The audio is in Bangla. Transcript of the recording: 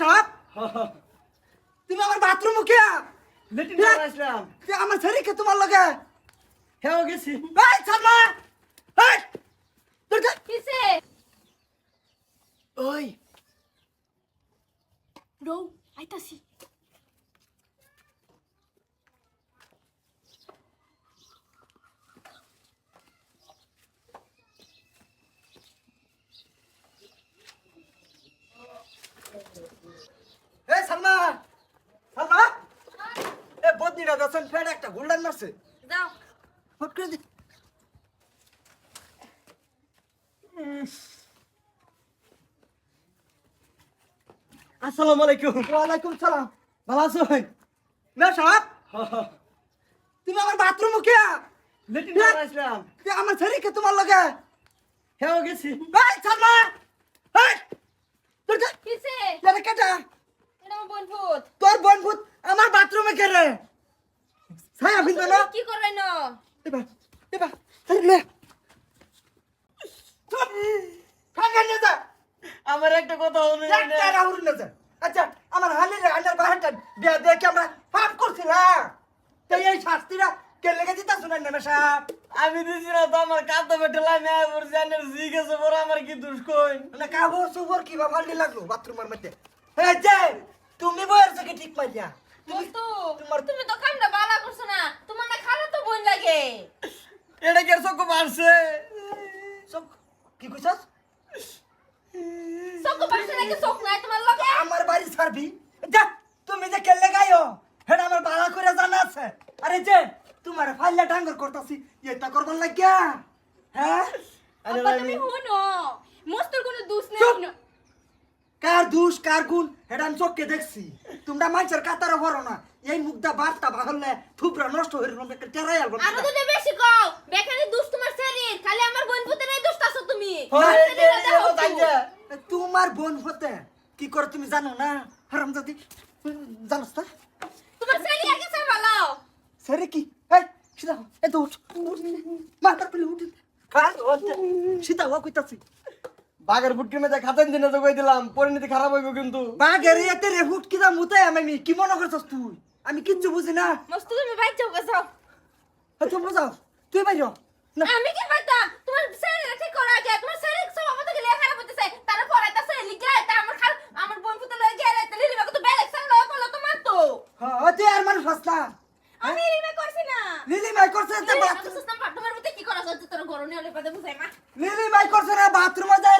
সাহেব তুমি আমার বাথরুম মুখিয়া লেটিন। করে আসলাম। তুই আমার শরীর কে তোমার লগে? হ্যাঁ গেছি। এই সালমা এই! তোর কিসে ওই রৌ আইতাছি এই সালমা সালমা এ বদনিটা ফেড একটা গোল্ডেন মারছে। ফট করে দে। আসসালামু আলাইকুম। ওয়ালাইকুম সালাম। ভালো আছো ভাই? না সাহেব? তুমি আমার বাথরুম মুখিয়া লেটিন আসলাম তুই আমার ছেড়ে কে তোমার লগে? হ্যাঁ গেছি। সালমা এই! তোর কা- কিসে? এটা কেটা এটা? আমার বোন ভূত তোর বোন আমার বাথরুমে কে রে? ছাই আফিন না কি করে ন এবার এবার আরে লে কাঙ্গা নিয়ে যা। আমার একটা কথা হলো একটা রাহুল নিয়ে যা। আচ্ছা আমার হালির বিয়া দেখে আমরা পাপ তাই এই শাস্তিরা কে লেগে দিতা শুনেন না সাহেব আমি দিছি না তো আমার কাঁদতে পেটে লামে আবার জানের জিজ্ঞেস বড় আমার কি দোষ কই? মানে কাবর সুবর কি বাবা লাগল বাথরুমের মধ্যে? এই যে তুমি বয়ের কি ঠিক মাইয়া তুমি মস্তু তোমার- তুমি তো কামটা বালা করছ না তোমার না খালা তো বোন লাগে এটা কে চোখ মারছে সব কি কইছস? চোখ পাশে নাকি? চোখ নাই তোমার লগে? আমার বাড়ি ছাড়বি। যা তুমি যে কেলে গাইও হেড আমার বালা করে জানা আছে। আরে যে তোমার ফাইলে ডাঙ্গর করতাছি এটা করবার লাগিয়া। হ্যাঁ? আরে তুমি হুনো মস্তুর কোনো দোষ! নেই কার দুষ কার গুণ হেড আমি চোখকে দেখছি। তোমরা মানুষের কাতারও ভরো না। এই মুখটা বার্তা বাহলে থুপরা নষ্ট হয়ে রকম একটা টেরাই আলবো আরও যদি বেশি কও বেকারি দোষ তোমার শরীর খালি আমার বোন ভূতের এই দোষটা আছো তুমি। শরীরে। তোমার বোন হতে কি করে তুমি জানো না? হারাম জাতি জানোস না তোমার শরীর আগে সব ভালো। সেরে কি? এই সীতা এ তো উঠ। মাথার পেলে উঠ। কার ওতে সীতা ও কইতাছি। বাঘের ফুটকি মেতে খাতেন দিনে তো কই দিলাম পরিণতি খারাপ হইব কিন্তু। বাঘের এতে রে হুট কিদা মুতাই আমি কি মনে করছস তুই? আমি কিচ্ছু বুঝি না। মস্তু তুমি বাইর যাও গেছো এ তুই বুঝাও তুই বাইর না। আমি কি পারতাম তোমার শরীর ঠিক করা আগে তোমার শরীর সব আমাদের লেখা খারাপ হতেছে তার পড়াইতাছে লিখা তা আমার খাল আমার বোন ভূতে লয়ে গেলে তাহলে লিখা তো বেলেগ সাং লয়ে করল তোমার তো। হ্যাঁ তুই আর মানুষ আমি রিমে করছি না। লিলি মাই করছে তে বাথরুম কি করা হচ্ছে তোর গরনে হলে পাদে বুঝাই না লিলি মাই করছে না বাথরুমে যাই